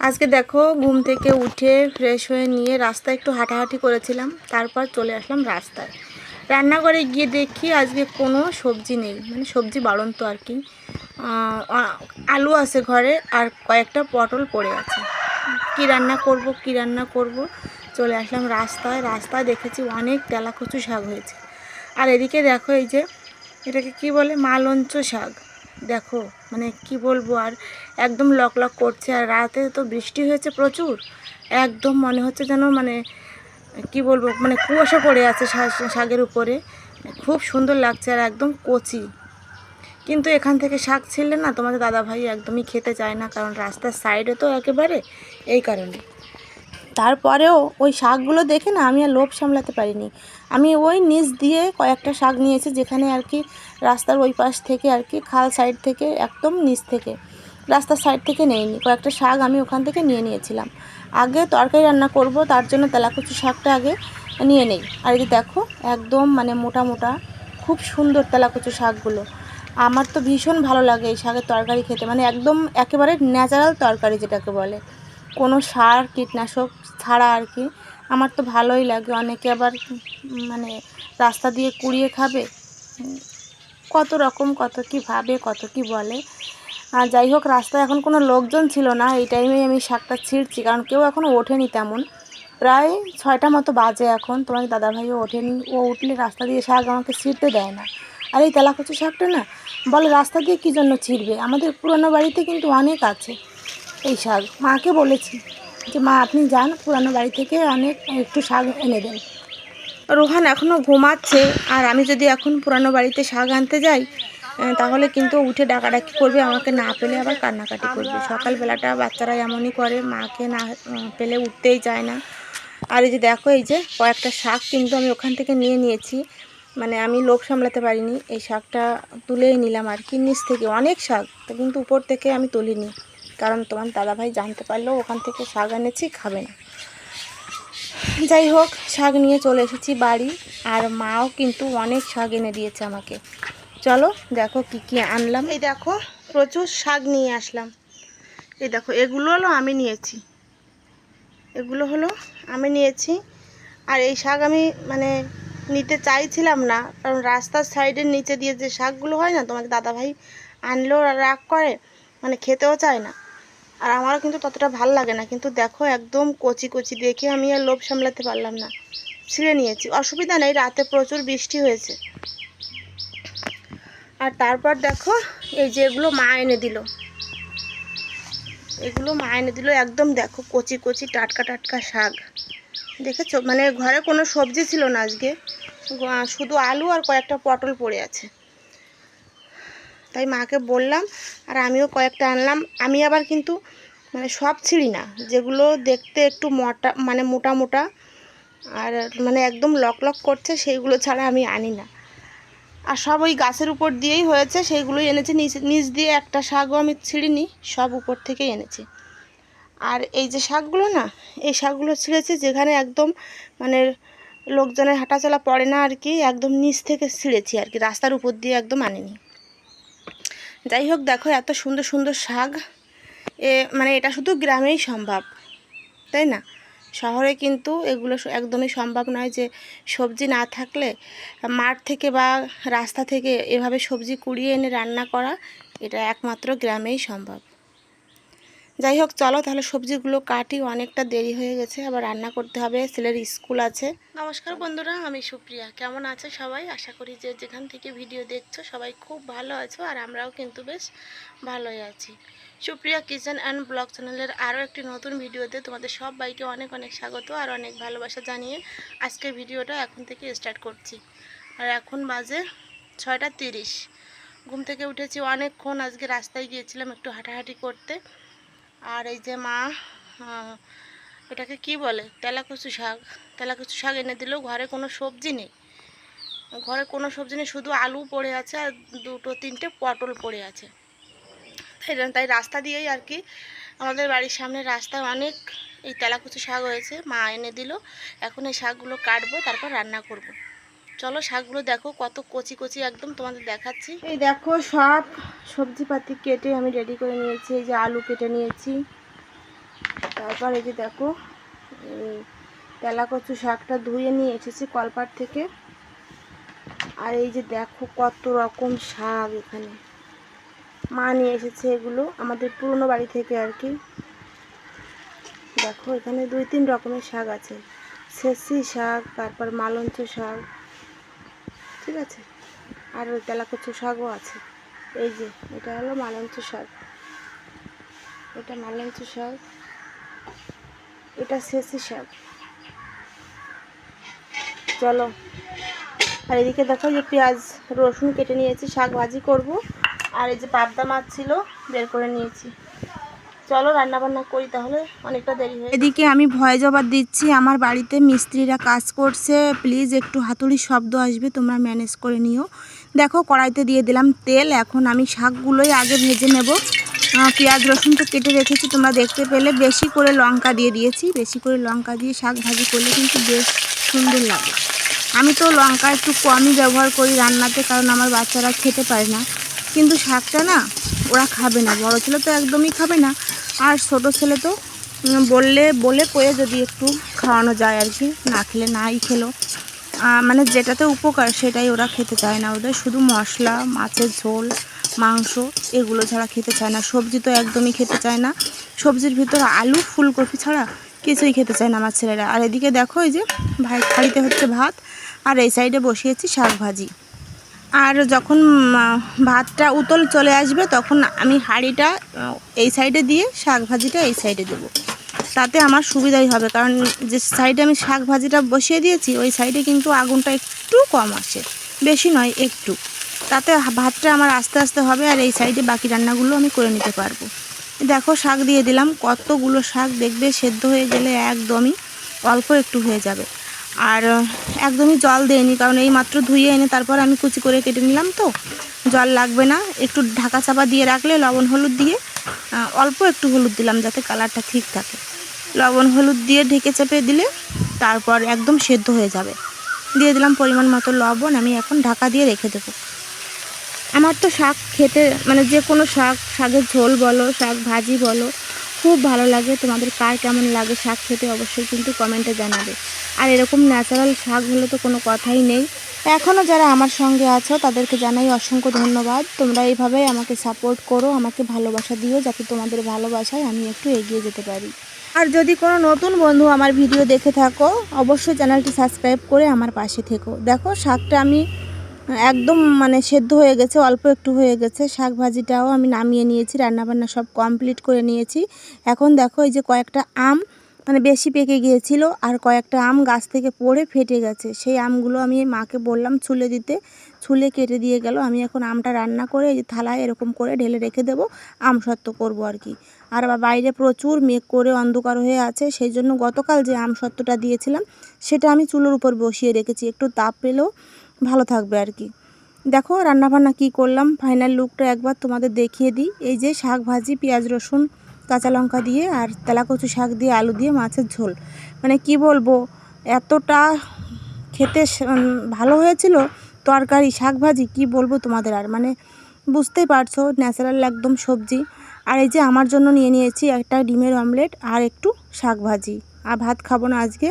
আজকে দেখো ঘুম থেকে উঠে ফ্রেশ হয়ে নিয়ে রাস্তায় একটু হাঁটাহাঁটি করেছিলাম, তারপর চলে আসলাম রাস্তায়। রান্নাঘরে গিয়ে দেখি আজকে কোনো সবজি নেই মানে সবজি বাড়ন্ত আর কি। আলু আছে ঘরে আর কয়েকটা পটল পড়ে আছে। কি রান্না করব, কি রান্না করব? চলে আসলাম রাস্তায় রাস্তায় দেখেছি অনেক তেলাকচু শাক হয়েছে। আর এদিকে দেখো এই যে, এটাকে কি বলে? মালঞ্চ শাক। দেখো মানে কি বলব আর, একদম লক লক করছে আর রাতে তো বৃষ্টি হয়েছে প্রচুর। একদম মনে হচ্ছে যেন মানে কি বলব মানে কুয়াশা পড়ে আছে শাকের উপরে। খুব সুন্দর লাগছে আর একদম কচি। কিন্তু এখান থেকে শাক ছিললে না তোমাদের দাদাভাই একদমই খেতে চায় না, কারণ রাস্তার সাইডে তো একেবারে এই কারণে। তারপরেও ওই শাকগুলো দেখে না আমি আর লোভ সামলাতে পারিনি। আমি ওই নিচ দিয়ে কয়েকটা শাক নিয়েছি যেখানে আর কি রাস্তার ওই পাশ থেকে আর কি খাল সাইড থেকে একদম নিচ থেকে। রাস্তার সাইড থেকে নেইনি। কয়েকটা শাক আমি ওখান থেকে নিয়ে নিয়েছিলাম। আগে তরকারি রান্না করব, তার জন্য তেলাকুচি শাকটা আগে নিয়ে নেই। আর এই যে দেখো, একদম মানে মোটা মোটা, খুব সুন্দর তেলাকুচু শাকগুলো। আমার তো ভীষণ ভালো লাগে এই শাকের তরকারি খেতে। মানে একদম একেবারে ন্যাচারাল তরকারি যেটাকে বলে। কোনো সার, কীটনাশক ছাড়া আর কি। আমার তো ভালোই লাগে। অনেকে আবার মানে রাস্তা দিয়ে কুড়িয়ে খাবে। কত রকম, কত কি ভাবে, কত কি বলে। আর যাই হোক, রাস্তায় এখন কোনো লোকজন ছিল না। এই টাইমেই আমি শাকটা ছিঁড়ছি। কারণ কেউ এখনও ওঠেনি তেমন। প্রায় ছয়টা মতো বাজে এখন। তোমার দাদাভাইও ওঠেনি। ও উঠলে রাস্তা দিয়ে শাক আমাকে ছিঁড়তে দেয় না। আর এই তেলাকচু শাকটা না, বলে রাস্তা দিয়ে কী জন্য ছিঁড়বে? আমাদের পুরনো বাড়িতে কিন্তু অনেক আছে এই শাক। মাকে বলেছি। যে মা, আপনি যান, পুরানো বাড়ি থেকে অনেক একটু শাক এনে দেন। রোহান এখনও ঘুমাচ্ছে, আর আমি যদি এখন পুরানো বাড়িতে শাক আনতে যাই তাহলে কিন্তু উঠে ডাকাডাকি করবে, আমাকে না পেলে আবার কান্নাকাটি করবে। সকালবেলাটা বাচ্চারা এমনই করে, মাকে না পেলে উঠতেই চায় না। আর এই যে দেখো, এই যে কয়েকটা শাক কিন্তু আমি ওখান থেকে নিয়ে নিয়েছি। মানে আমি লোভ সামলাতে পারিনি, এই শাকটা তুলেই নিলাম আর কি, নিচ থেকে অনেক শাক, কিন্তু উপর থেকে আমি তুলিনি। কারণ তোমার দাদাভাই জানতে পারলেও ওখান থেকে শাক এনেছি, খাবে না। যাই হোক, শাক নিয়ে চলে এসেছি বাড়ি, আর মাও কিন্তু অনেক শাক এনে দিয়েছে আমাকে। চলো, দেখো কি কি আনলাম। এই দেখো, প্রচুর শাক নিয়ে আসলাম। এই দেখো, এগুলো হলো আমি নিয়েছি। এগুলো হলো আমি নিয়েছি। আর এই শাক আমি মানে নিতে চাইছিলাম না, কারণ রাস্তার সাইডের নিচে দিয়ে যে শাকগুলো হয় না তোমাদের দাদাভাই আনলেও রাগ করে মানে খেতেও চায় না। আর আমারও কিন্তু ততটা ভালো লাগে না। কিন্তু দেখো, একদম কচি কচি দেখে আমি আর লোভ সামলাতে পারলাম না। ছিঁড়ে নিয়েছি। অসুবিধা নেই, রাতে প্রচুর বৃষ্টি হয়েছে। আর তারপর দেখো, এই যে এগুলো মা এনে দিল। এগুলো মা এনে দিল, একদম দেখো, কচি কচি টাটকা টাটকা শাক। দেখেছ? মানে ঘরে কোনো সবজি ছিল না আজকে। শুধু আলু আর কয়েকটা পটল পড়ে আছে। তাই মাকে বললাম আর আমিও কয়েকটা আনলাম। আমি আবার কিন্তু মানে সব ছিঁড়ি না, যেগুলো দেখতে একটু মোটা মানে মোটা মোটা আর মানে একদম লক লক করছে, সেইগুলো ছাড়া আমি আনি না। আর সব ওই গাছের উপর দিয়েই হয়েছে, সেইগুলোই এনেছি। নিচ নিচ দিয়ে একটা শাকও আমি ছিঁড়িনি, সব উপর থেকেই এনেছি। আর এই যে শাকগুলো না, এই শাকগুলো ছিঁড়েছি যেখানে একদম মানে লোকজনের হাঁটাচলা পড়ে না আর কি, একদম নিচ থেকে ছিঁড়েছি আর কি, রাস্তার উপর দিয়ে একদম আনিনি। যাই হোক দেখো, এত সুন্দর সুন্দর শাক। এ মানে এটা শুধু গ্রামেই সম্ভব, তাই না? শহরে কিন্তু এগুলো একদমই সম্ভব নয় যে সবজি না থাকলে মাঠ থেকে বা রাস্তা থেকে এভাবে সবজি কুড়িয়ে এনে রান্না করা, এটা একমাত্র গ্রামেই সম্ভব। যাই হোক চলো তাহলে সবজিগুলো কাটি, অনেকটা দেরি হয়ে গেছে। আবার রান্না করতে হবে, ছেলের স্কুল আছে। নমস্কার বন্ধুরা, আমি সুপ্রিয়া। কেমন আছে সবাই? আশা করি যে যেখান থেকে ভিডিও দেখছ সবাই খুব ভালো আছো, আর আমরাও কিন্তু বেশ ভালোই আছি। সুপ্রিয়া কিচেন অ্যান্ড ব্লগ চ্যানেলের আরও একটি নতুন ভিডিওতে তোমাদের সবাইকে অনেক অনেক স্বাগত আর অনেক ভালোবাসা জানিয়ে আজকের ভিডিওটা এখন থেকে স্টার্ট করছি। আর এখন বাজে ছয়টা তিরিশ। ঘুম থেকে উঠেছি অনেকক্ষণ, আজকে রাস্তায় গিয়েছিলাম একটু হাঁটাহাঁটি করতে। আর এই যে মা এটাকে কি বলে? তেলাকুচু শাক। তেলাকুচু শাক এনে দিলেও ঘরে কোনো সবজি নেই। ঘরে কোনো সবজি নেই, শুধু আলু পড়ে আছে আর দুটো তিনটে পটল পড়ে আছে। তাই তাই রাস্তা দিয়েই আর কি আমাদের বাড়ির সামনে রাস্তায় অনেক এই তেলাকুচু শাক হয়েছে। মা এনে দিল, এখন এই শাকগুলো কাটবো, তারপর রান্না করব। চলো শাকগুলো দেখো, কত কচি কচি একদম তোমাদের দেখাচ্ছি। এই দেখো সব সবজিপাতি কেটে আমি রেডি করে নিয়েছি, এই যে আলু কেটে নিয়েছি। তারপর এই যে দেখো তেলা কচু শাকটা ধুয়ে নিয়ে এসেছি কলপাট থেকে। আর এই যে দেখো কত রকম শাক এখানে। মা নিয়ে এসেছে এগুলো, আমাদের পুরনো বাড়ি থেকে আর কি। দেখো এখানে দুই তিন রকমের শাক আছে। ছেসি শাক, তারপর মালঞ্চ শাক ঠিক আছে? আর ওই তেলাকচু শাকও আছে। এই যে, এটা হলো মালঞ্চ শাক। এটা মালঞ্চ শাক। এটা ছেসি শাক। চলো। আর এদিকে দেখো যে পেঁয়াজ, রসুন কেটে নিয়েছি, শাক ভাজি করব। আর এই যে পাবদা মাছ ছিল, বের করে নিয়েছি। চলো রান্না বান্না করি তাহলে, অনেকটা দেরি হয়ে এদিকে আমি ভয় জবাব দিচ্ছি, আমার বাড়িতে মিস্ত্রিরা কাজ করছে। প্লিজ একটু হাতুড়ি শব্দ আসবে, তোমরা ম্যানেজ করে নিও। দেখো, কড়াইতে দিয়ে দিলাম তেল, এখন আমি শাকগুলোই আগে ভেজে নেব। পেঁয়াজ রসুন তো কেটে রেখেছি, তোমরা দেখতে পেলে। বেশি করে লঙ্কা দিয়ে দিয়েছি, বেশি করে লঙ্কা দিয়ে শাক ভাজি করলে কিন্তু বেশ সুন্দর লাগে। আমি তো লঙ্কা একটু কমই ব্যবহার করি রান্নাতে, কারণ আমার বাচ্চারা খেতে পারে না। কিন্তু শাকটা না, ওরা খাবে না, বড় ছেলে তো একদমই খাবে না। আর ছোটো ছেলে তো বললে, বলে কয়ে যদি একটু খাওয়ানো যায় আর কি, না খেলে নাই খেলো। মানে যেটাতে উপকার সেটাই ওরা খেতে চায় না ওদের, শুধু মশলা, মাছের ঝোল, মাংস এগুলো ছাড়া খেতে চায় না। সবজি তো একদমই খেতে চায় না। সবজির ভিতর আলু, ফুলকপি ছাড়া কিছুই খেতে চায় না আমার ছেলেরা। আর এদিকে দেখো এই যে ভাই থালিতে হচ্ছে ভাত, আর এই সাইডে বসিয়েছি শাক ভাজি। আর যখন ভাতটা উতল চলে আসবে, তখন আমি হাঁড়িটা এই সাইডে দিয়ে শাক ভাজিটা এই সাইডে দেবো। তাতে আমার সুবিধাই হবে, কারণ যে সাইডে আমি শাক ভাজিটা বসিয়ে দিয়েছি, ওই সাইডে কিন্তু আগুনটা একটু কম আসে, বেশি নয়, একটু। তাতে ভাতটা আমার আস্তে আস্তে হবে, আর এই সাইডে বাকি রান্নাগুলো আমি করে নিতে পারব। দেখো, শাক দিয়ে দিলাম, কতগুলো শাক দেখবে, সেদ্ধ হয়ে গেলে একদমই অল্প একটু হয়ে যাবে। আর একদমই জল দেয়নি, কারণ এই মাত্র ধুয়ে এনে তারপর আমি কুচি করে কেটে নিলাম তো। জল লাগবে না, একটু ঢাকা চাপা দিয়ে রাখলে লবণ হলুদ দিয়ে অল্প একটু হলুদ দিলাম যাতে কালারটা ঠিক থাকে। লবণ হলুদ দিয়ে ঢেকে চেপে দিলে তারপর একদম সেদ্ধ হয়ে যাবে। দিয়ে দিলাম পরিমাণ মতো লবণ, আমি এখন ঢাকা দিয়ে রেখে দেবো। আমার তো শাক খেতে মানে যে কোনো শাক, শাকের ঝোল বলো, শাক ভাজি বলো, খুব ভালো লাগে। তোমাদের কার কেমন লাগে শাক খেতে অবশ্যই কিন্তু কমেন্টে জানাবে। আর এরকম ন্যাচারাল শাক হলে তো কোনো কথাই নেই। এখনও যারা আমার সঙ্গে আছো, তাদেরকে জানাই অসংখ্য ধন্যবাদ। তোমরা এইভাবেই আমাকে সাপোর্ট করো, আমাকে ভালোবাসা দিও, যাতে তোমাদের ভালোবাসায় আমি একটু এগিয়ে যেতে পারি। আর যদি কোনো নতুন বন্ধু আমার ভিডিও দেখে থাকো, অবশ্যই চ্যানেলটি সাবস্ক্রাইব করে আমার পাশে থেকো। দেখো, শাকটা আমি একদম মানে সেদ্ধ হয়ে গেছে, অল্প একটু হয়ে গেছে। শাক ভাজিটাও আমি নামিয়ে নিয়েছি, রান্নাবান্না সব কমপ্লিট করে নিয়েছি। এখন দেখো, এই যে কয়েকটা আম মানে বেশি পেকে গিয়েছিল আর কয়েকটা আম গাছ থেকে পড়ে ফেটে গেছে। সেই আমগুলো আমি মাকে বললাম, ছুলে দিতে। ছুলে কেটে দিয়ে গেল। আমি এখন আমটা রান্না করে এই থালায় এরকম করে ঢেলে রেখে দেবো, আম সত্ত্ব করব আর কি। আর বাইরে প্রচুর মেঘ করে অন্ধকার হয়ে আছে, সেই জন্য গতকাল যে আম সত্ত্বটা দিয়েছিলাম, সেটা আমি চুলোর উপর বসিয়ে রেখেছি। একটু তাপ পেলেও ভালো থাকবে আর কি। দেখো রান্নাবান্না কি করলাম, ফাইনাল লুকটা একবার তোমাদের দেখিয়ে দিই। এই যে শাক ভাজি, পেঁয়াজ রসুন কাঁচা লঙ্কা দিয়ে আর তেলাকচু শাক দিয়ে আলু দিয়ে মাছের ঝোল। মানে কি বলব, এতটা খেতে ভালো হয়েছিল তরকারি, শাক ভাজি, কি বলব তোমাদের আর? মানে বুঝতেই পারছ, ন্যাচারাল একদম সবজি। আর এই যে আমার জন্য নিয়ে নিয়েছি একটা ডিমের অমলেট আর একটু শাক ভাজি। আর ভাত খাব না আজকে,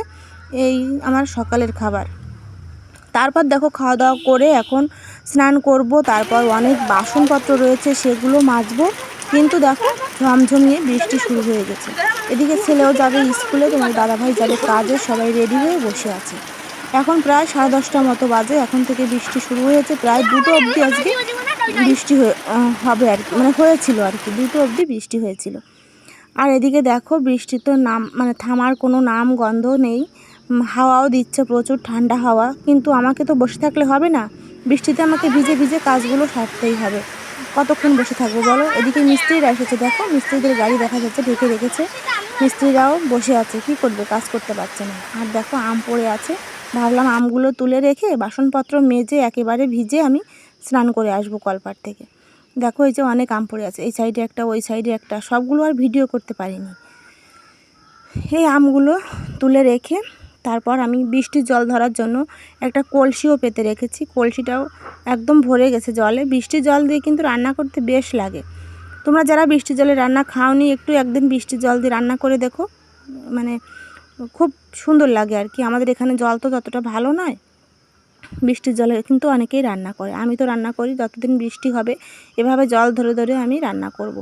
এই আমার সকালের খাবার। তারপর দেখো খাওয়া দাওয়া করে এখন স্নান করব, তারপর অনেক বাসনপত্র রয়েছে, সেগুলো মাজবো। কিন্তু দেখো, ঝমঝমিয়ে বৃষ্টি শুরু হয়ে গেছে। এদিকে ছেলেও যাবে স্কুলে, তোমার দাদাভাই যাবে কাজে, সবাই রেডি হয়ে বসে আছে। এখন প্রায় সাড়ে দশটা মতো বাজে, এখন থেকে বৃষ্টি শুরু হয়েছে, প্রায় দুটো অবধি আজকে বৃষ্টি হবে আর কি মানে হয়েছিল আর কি, দুটো অবধি বৃষ্টি হয়েছিল। আর এদিকে দেখো বৃষ্টি তো নাম মানে থামার কোনো নাম গন্ধ নেই হাওয়াও দিচ্ছে প্রচুর, ঠান্ডা হাওয়া, কিন্তু আমাকে তো বসে থাকলে হবে না। বৃষ্টিতে আমাকে ভিজে ভিজে কাজগুলো সারতেই হবে। কতক্ষণ বসে থাকব বলো? এদিকে মিস্ত্রিরা এসেছে দেখো, মিস্ত্রিদের গাড়ি দেখা যাচ্ছে, ঢেকে রেখেছে। মিস্ত্রিরাও বসে আছে, কি করবে? কাজ করতে পারছে না। আর দেখো, আম পড়ে আছে। ভাবলাম আমগুলো তুলে রেখে বাসনপত্র মেজে একেবারে ভিজে আমি স্নান করে আসব কলপার থেকে। দেখো, এই যে অনেক আম পড়ে আছে, এই সাইডে একটা, ওই সাইডে একটা, সবগুলো আর ভিডিও করতে পারিনি। এই আমগুলো তুলে রেখে তারপর আমি বৃষ্টির জল ধরার জন্য একটা কলসিও পেতে রেখেছি। কলসিটাও একদম ভরে গেছে জলে। বৃষ্টির জল দিয়ে কিন্তু রান্না করতে বেশ লাগে। তোমরা যারা বৃষ্টির জলে রান্না খাওনি, একটু একদিন বৃষ্টির জল দিয়ে রান্না করে দেখো। মানে খুব সুন্দর লাগে আর কি। আমাদের এখানে জল তো ততটা ভালো নয়। বৃষ্টির জলে কিন্তু অনেকেই রান্না করে। আমি তো রান্না করি, যতদিন বৃষ্টি হবে, এভাবে জল ধরে ধরে আমি রান্না করব।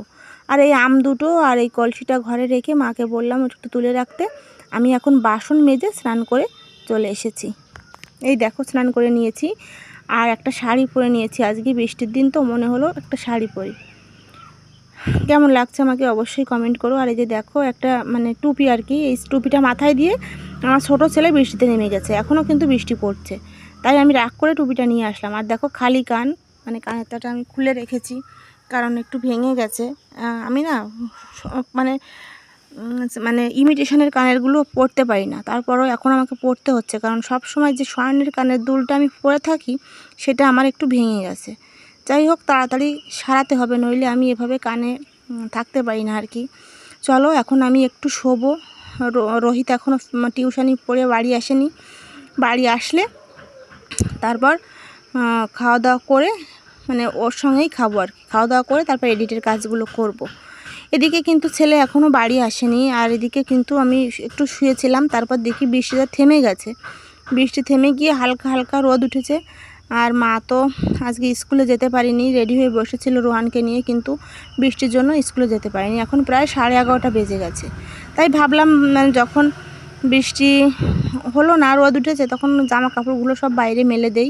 আর এই আম দুটো আর এই কলসিটা ঘরে রেখে মাকে বললাম একটু তুলে রাখতে। আমি এখন বাসন মেজে স্নান করে চলে এসেছি। এই দেখো, স্নান করে নিয়েছি। আর একটা শাড়ি পরে নিয়েছি। আজকে বৃষ্টির দিন তো মনে হলো একটা শাড়ি পরি। কেমন লাগছে আমাকে অবশ্যই কমেন্ট করো। আর এই যে দেখো, একটা মানে টুপি আর কি, এই টুপিটা মাথায় দিয়ে আমার ছোটো ছেলে বৃষ্টিতে নেমে গেছে। এখনও কিন্তু বৃষ্টি পড়ছে। তাই আমি রাগ করে টুপিটা নিয়ে আসলাম। আর দেখো, খালি কান মানে কানেরটাটা আমি খুলে রেখেছি। কারণ একটু ভেঙে গেছে। আমি না মানে মানে ইমিটেশনের কানেরগুলো পরতে পারি না। তারপরও এখন আমাকে পরতে হচ্ছে, কারণ সব সময় যে স্বর্ণের কানের দুলটা আমি পরে থাকি, সেটা আমার একটু ভেঙে গেছে। যাই হোক, তাড়াতাড়ি সারাতে হবে, নইলে আমি এভাবে কানে থাকতে পারি না আর কি। চলো, এখন আমি একটু শোবো। রোহিত এখনও টিউশনি পড়ে বাড়ি আসেনি। বাড়ি আসলে তারপর খাওয়া দাওয়া করে মানে ওর সঙ্গেই খাব আর কি। খাওয়া দাওয়া করে তারপর এডিটের কাজগুলো করব। এদিকে কিন্তু ছেলে এখনও বাড়ি আসেনি, আর এদিকে কিন্তু আমি একটু শুয়েছিলাম, তারপর দেখি বৃষ্টিটা থেমে গেছে। বৃষ্টি থেমে গিয়ে হালকা হালকা রোদ উঠেছে, আর মা তো আজকে স্কুলে যেতে পারিনি, রেডি হয়ে বসেছিল রোহানকে নিয়ে, কিন্তু বৃষ্টির জন্য স্কুলে যেতে পারিনি। এখন প্রায় সাড়ে এগারোটা বেজে গেছে। তাই ভাবলাম যখন বৃষ্টি হলো না, রোদ উঠেছে, তখন জামা কাপড়গুলো সব বাইরে মেলে দেই।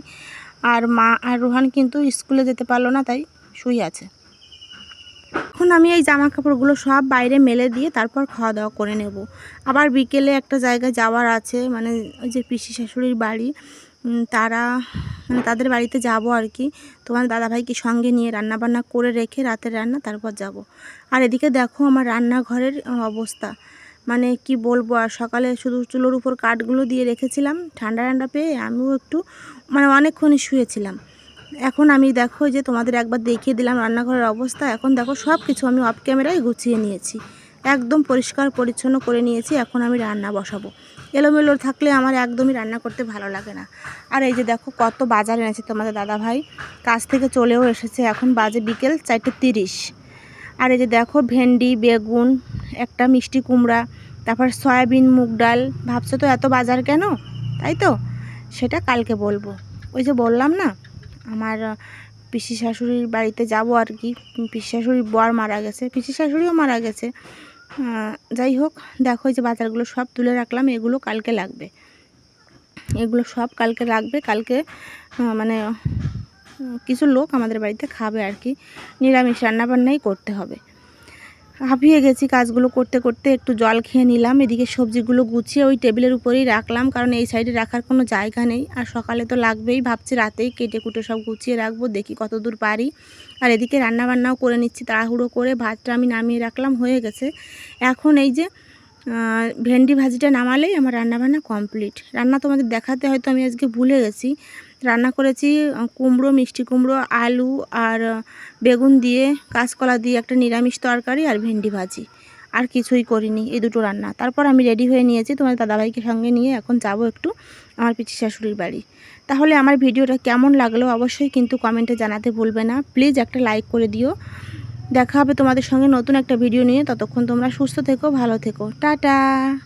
আর মা আর রোহান কিন্তু স্কুলে যেতে পারল না, তাই শুয়ে আছে। এখন আমি এই জামা কাপড়গুলো সব বাইরে মেলে দিয়ে তারপর খাওয়া দাওয়া করে নেব। আবার বিকেলে একটা জায়গায় যাওয়ার আছে মানে ওই যে পিসি শাশুড়ির বাড়ি। তারা মানে তাদের বাড়িতে যাব আর কি। তোমার দাদাভাইকে সঙ্গে নিয়ে রান্না বান্না করে রেখে রাতের রান্না তারপর যাব। আর এদিকে দেখো আমার রান্নাঘরের অবস্থা। মানে কি বলব, আর সকালে শুধু চুলোর উপর কাঠগুলো দিয়ে রেখেছিলাম ঠান্ডা ঠান্ডা পেয়ে আমিও একটু মানে অনেকক্ষণই শুয়েছিলাম। এখন আমি দেখো যে তোমাদের একবার দেখিয়ে দিলাম রান্নাঘরের অবস্থা। এখন দেখো সব কিছু আমি অফ ক্যামেরায় গুছিয়ে নিয়েছি। একদম পরিষ্কার, পরিচ্ছন্ন করে নিয়েছি। এখন আমি রান্না বসাবো। এলোমেলো থাকলে আমার একদমই রান্না করতে ভালো লাগে না। আর এই যে দেখো কত বাজার এনেছে তোমাদের দাদা ভাই কাজ থেকে চলেও এসেছে। এখন বাজে বিকেল চারটে তিরিশ। আর এই যে দেখো ভেন্ডি, বেগুন, একটা মিষ্টি কুমড়া, তারপর সয়াবিন, মুগ ডাল। ভাবছ তো এত বাজার কেন? তাই তো? সেটা কালকে বলব। ওই যে বললাম না আমার পিসি শাশুড়ির বাড়িতে যাব আর কি। পিসি শাশুড়ির বর মারা গেছে, পিসি শাশুড়িও মারা গেছে। যাই হোক, দেখো যে বাজারগুলো সব তুলে রাখলাম, এগুলো কালকে লাগবে। এগুলো সব কালকে লাগবে, কালকে মানে কিছু লোক আমাদের বাড়িতে খাবে আর কি। নিরামিষ রান্নাবান্নাই করতে হবে। হাঁপিয়ে গেছি কাজগুলো করতে করতে, একটু জল খেয়ে নিলাম, এদিকে সবজিগুলো গুছিয়ে ওই টেবিলের উপরেই রাখলাম, কারণ এই সাইডে রাখার কোনো জায়গা নেই। আর সকালে তো লাগবেই, ভাবছি রাতেই কেটে কুটে সব গুছিয়ে রাখব, দেখি কত দূর পারি। আর এদিকে রান্নাবান্নাও করে নিচ্ছি, তাড়াহুড়ো করে ভাতটা আমি নামিয়ে রাখলাম, হয়ে গেছে। এখন এই যে ভেন্ডি ভাজিটা নামালেই আমার রান্নাবান্না কমপ্লিট। রান্না তোমাদের দেখাতে হয়তো আমি আজকে ভুলে গেছি। রান্না করেছি কুমড়ো, মিষ্টি কুমড়ো, আলু আর বেগুন দিয়ে, কাঁচকলা দিয়ে একটা নিরামিষ তরকারি আর ভেন্ডি ভাজি। আর কিছুই করিনি এই দুটো রান্না। তারপর আমি রেডি হয়ে নিয়েছি তোমার দাদাভাইকে সঙ্গে নিয়ে এখন যাব একটু আমার পিচি শাশুড়ির বাড়ি। তাহলে আমার ভিডিওটা কেমন লাগল অবশ্যই কিন্তু কমেন্টে জানাতে ভুলবে না। প্লিজ একটা লাইক করে দিও। দেখা হবে তোমাদের সঙ্গে নতুন একটা ভিডিও নিয়ে। ততক্ষণ তোমরা সুস্থ থেকো, ভালো থেকো। টাটা!